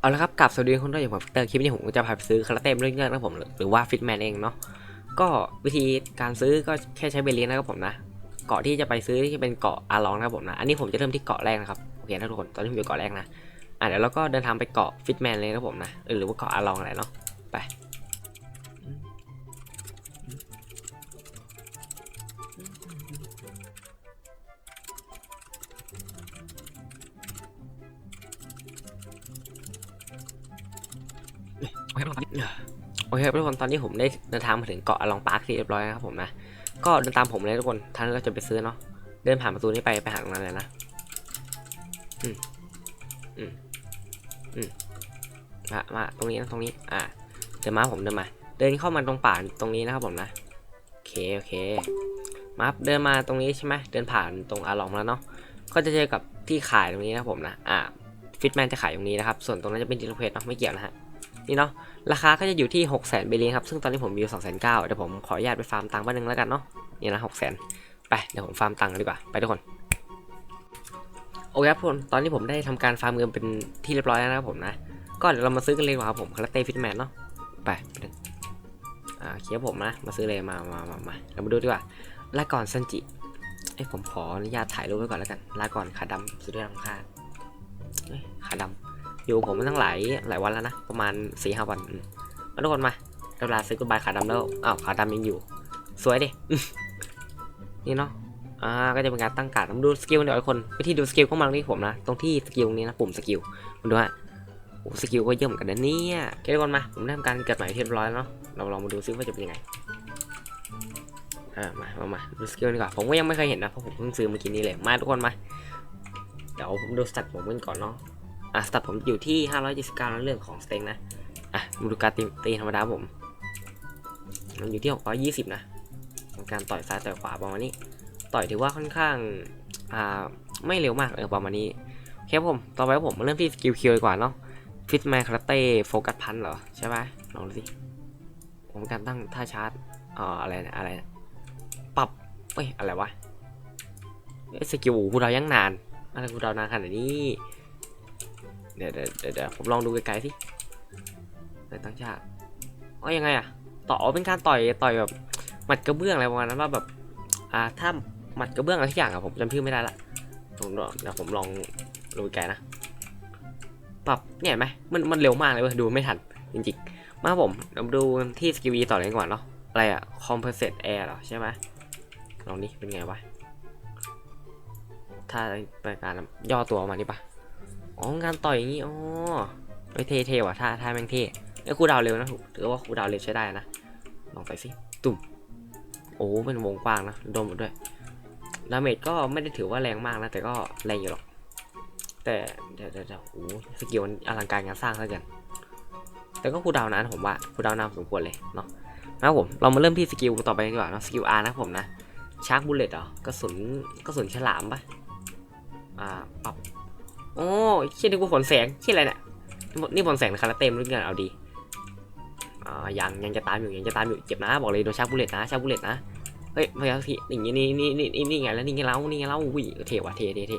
เอาละครับกลับสวัสดีคนด้วยอย่างผมฟิเตอร์คลิปนี้ผมจะพาไปซื้อคาราเต้เรื่องเงินนะผมหรือว่าฟิตแมนเองเนาะก็วิธีการซื้อก็แค่ใช้เบลีนะครับผมนะ เกาะที่จะไปซื้อที่เป็นเกาะอาลองนะครับผมนะ อันนี้ผมจะเริ่มที่เกาะแรกนะครับโอเคนะทุกคนตอนนี้ผมอยู่เกาะแรกนะอะเดี๋ยวเราก็เดินทางไปเกาะฟิตแมนเลยนะครับผมนะหรือว่าเกาะอาลองอะไรเนาะไป โอเคทุกคนตอนนี้ผมได้เดินทางมาถึงเกาะอาลองปาร์คที่เรียบร้อยนะครับผมนะก็เดินตามผมเลยทุกคนท่านก็จะไปซื้อเนาะเดินผ่านประตูนี้ไปไปหาตรงนั้นเลยนะอืมามาตรงนี้นะตรงนี้ อ่าเดินมาผมเดินมา เดินเข้ามาตรงป่าตรงนี้นะครับผมนะโอเคโอเคมาเดินมาตรงนี้ใช่ไหมเดินผ่านตรงอาลองแล้วเนาะก็จะเจอกับที่ขายตรงนี้นะครับผมนะอ่าฟิตแมนจะขายตรงนี้นะครับ ส่วนตรงนั้นจะเป็นดิลเพจเนาะไม่เกี่ยวนะฮะ นี่เนาะราคาก็จะอยู่ที่ 6 0 0 0 0 0เบลียนครับ ซึ่งตอนนี้ผมมีอยู่2 9 0 0 0เดี๋ยวผมขออนุญาตไปฟาร์มตังค์บ้านนึงแล้วกันเนาะนี่นะ6 0 0 0 0 0ไปเดี๋ยวผมฟาร์มตังค์กันดีกว่าไปทุกคนโอเคครับทุกคนตอนนี้ผมได้ทำการฟาร์มเงินเป็นที่เรียบร้อยแล้วนะครับผมนะก็เดี๋ยวเรามาซื้อกันเลยดีกว่าครับผมคาราเต้ฟิตแมนเนาะไปไปดึงอ่าเคียบผมนะมาซื้อเลยมามามามาเรามาดูดีกว่าลาก่อนซันจิไอ้ยผมขออนุญาตถ่ายรูปไว้ก่อนแล้วกันลาก่อนขาดำสุดยอดของข้าขาดำ อยู่ผมมาตั้งหลายหลายวันแล้วนะ ประมาณสี่ห้าวันมาทุกคนมาเวลาซื้อกุบายขาดำแล้วอ้าวขาดำยังอยู่ สวยดินี่เนาะอ่าก็จะเป็นการตั้งการดมาดูสกิลเดี๋ยวไอ้คนวิธีดูสกิลก็มาตรงที่ผมนะตรงที่สกิลนี้นะปุ่มสกิลมาดูฮะโอ้สกิลก็เยี่ยมเหมือนกันนะเนี่ยเคทุกคนมาผมได้ทำการเกิดใหม่เรียบร้อยแล้วเนาะเราลองมาดูซิว่าจะเป็นยังไงอ่ามามามาดูสกิลดีกว่าผมก็ยังไม่เคยเห็นนะเพราะผมเพิ่งซื้อเมื่อกี้นี้เลยมาทุกคนมาเดี๋ยวผมดูสตัทผมกันก่อนเนาะ อะสตัทผมอยู่ที่ 579แล้วเรื่องของสเต็งนะ อะมาดูการตีตีธรรมดาผมมันอยู่ที่ 620 นะการต่อยซ้ายต่อยขวาประมาณนี้ ต่อยถือว่าค่อนข้าง อ่า ไม่เร็วมากเออประมาณนี้โอเคผม ต่อไปผมมาเริ่มที่สกิลคิวดีกว่าเนาะฟิตแมนคาราเต้โฟกัสพันเหรอ ใช่ไหมลองดูสิ ผมการตั้งท่าชาร์จอ่าอะไรนะอะไรนะปรับเอ้ย อะไรวะสกิลกูเรายังนาน อะไรกูเรานานขนาดนี้ เดี๋ยวเดี๋ยวเดี๋ยวผมลองดูไกลๆสิในตั้งชาติอ๋อยังไงอะต่อเป็นการต่อยต่อยแบบหมัดกระเบื้องอะไรประมาณนั้นว่าแบบ อ่าถ้าหมัดกระเบื้องอะไรทุกอย่างอะผมจำชื่อไม่ได้ละผมเดี๋ยวผมลองดูไกลนะปรับเนี่ยเห็นไหมมันมันเร็วมากเลยเว้ยดูไม่ทันจริงๆมาผมเราดูที่สกิลวีต่อเลยกว่าเนาะอะไรอะ compensate air เหรอใช่ไหมลองนี่เป็นไงวะถ้าเป็นการย่อตัวออกมานี่ปะ อ๋องานต่อยอย่างงี้อ๋อไม่เท่เท่ว่ะท่าท่าแม่งเท่ไอ้ครูดาวเร็วนะถูกถือว่าครูดาวเร็วใช้ได้นะลองไปสิตุ่มโอ้เป็นวงกว้างนะโดนหมดด้วยดาเมจก็ไม่ได้ถือว่าแรงมากนะแต่ก็แรงอยู่หรอก แต่เดี๋ยวเดี๋ยวโอ้สกิลมันอลังการงานสร้างซะเกินแต่ก็ครูดาวนะผมว่าครูดาวน์นานสมควรเลยเนาะนะผมเรามาเริ่มที่สกิลต่อไปดีกว่าเนาะสกิล R นะครับผมนะชาร์กบุลเลตเหรอกระสุนกระสุนฉลามปะอ่าปรับ โอ้เชี่ยนี่กูผลแสงเชี่ยอะไรเนี่ยนี่นี่ผลแสงนะคาราเต้มรุ่นกันเอาดีอ่ายังยังจะตามอยู่ยังจะตามอยู่เจ็บนะบอกเลยโดนชาร์กบุเลตนะชาร์กบุเลตนะเฮ้ยพยายามที่นี่นี่นี่นี่นี่นี่ไงแล้วนี่ไงเล่านี่ไงเล่าอุ้ยเท่ว่ะเท่เท่เท่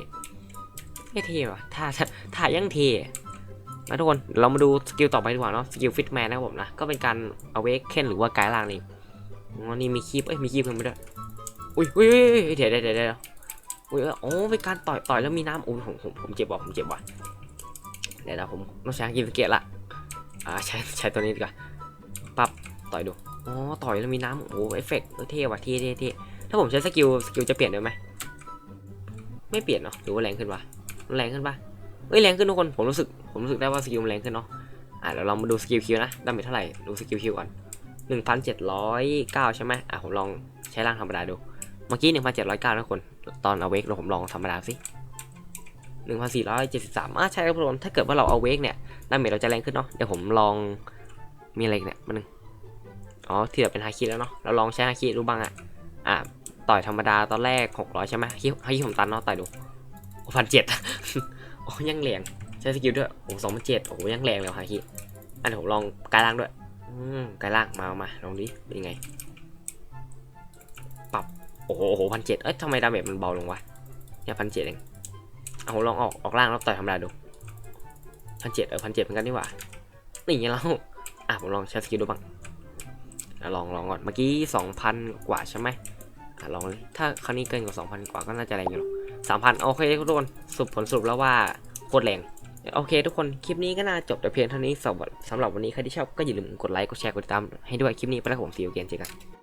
ไม่เท่ว่ะถ้าถ้ายังเท่นะทุกคนเรามาดูสกิลต่อไปดีกว่าเนาะสกิลฟิตแมนนะครับผมนะก็เป็นการเอาเวกเคนหรือว่ากายล่างนี่อ๋อนี่มีคีบเอ้ยมีคีบเพิ่มไปด้วยอุ้ยอุ้ยอุ้ยอุ้ยเดี๋ยวเดี๋ยวเดี๋ยวเดี๋ยว อุ้ยโอ้เป็นการต่อยต่อยแล้วมีน้ำอุ้ยผมผมผมเจ็บว่ะผมเจ็บว่ะเดี๋ยวเดี๋ยวผมต้องใช้กินสเกตละอ่าใช้ใช้ตัวนี้ดีกว่าปรับต่อยดูอ๋อต่อยแล้วมีน้ำโอ้เอฟเฟกต์เท่ว่ะเท่เท่เท่ถ้าผมใช้สกิลสกิลจะเปลี่ยนได้ไหมไม่เปลี่ยนเนาะหรือว่าแรงขึ้นวะแรงขึ้นปะเอ้ยแรงขึ้นทุกคนผมรู้สึกผมรู้สึกได้ว่าสกิลมันแรงขึ้นเนาะอะเดี๋ยวเรามาดูสกิลคิวนะดาเมจเท่าไหร่ดูสกิลคิวก่อนหนึ่งพันเจ็ดร้อยเก้าใช่ไหมอะผมลองใช้ร่างธรรมดาดู เมื่อกี้หนึ่งพันะคน ตอนเอาเวกเราผมลองธรรมดาสิหนึ่งพันสี่ร้อยเจ็ดสิบสามอะใช่ครับทุกคนถ้าเกิดว่าเราเอาเวกเนี่ยดาเมจเราจะแรงขึ้นเนาะ เดี๋ยวผมลอง มีอะไรอีกเนี่ยมาหนึ่งอ๋อที่เหลือเป็นฮาคิแล้วเนาะ เราลองใช้ฮาคิดูบ้างอะอะ ต่อยธรรมดาตอนแรกหกร้อยใช่ไหมฮาคิฮาคิผมตันเนาะ ต่อยดูพันเจ็ดโอ้ยังแรง ใช้สกิลด้วย โอ้สองพันเจ็ดโอ้ยังแรงเลยฮาคิอันนี้ผมลองกายล่างด้วย อืมกายล่างมามาลองดิ เป็นยังไง อ้โหโอ้โหพันเจ็ดเอ้ยทำไมดาเมจมันเบาลงวะเนี่ยพันเจ็ดเองเอาลองออกออกล่างแล้วต่อยธรรมดาดูพันเจ็ดเออพันเจ็ดเหมือนกันนี่หว่านี่ไงเราอะผมลองใช้สกิลดูบ้างลองลองก่อนเมื่อกี้สองพันกว่าใช่ไหมอะลองเลยถ้าคราวนี้เกินกว่าสองพันกว่าก็น่าจะแรงอยู่หรอกสามพันโอเคทุกคนสรุปผลสรุปแล้วว่าโคตรแรงโอเค ทุกคนคลิปนี้ก็น่าจบแต่เพียงเท่านี้สำหรับสำหรับวันนี้ใครที่ชอบก็อย่าลืมกดไลค์กดแชร์กดติดตามให้ด้วยคลิปนี้ไปแล้วผมซีโอเกนเจอกัน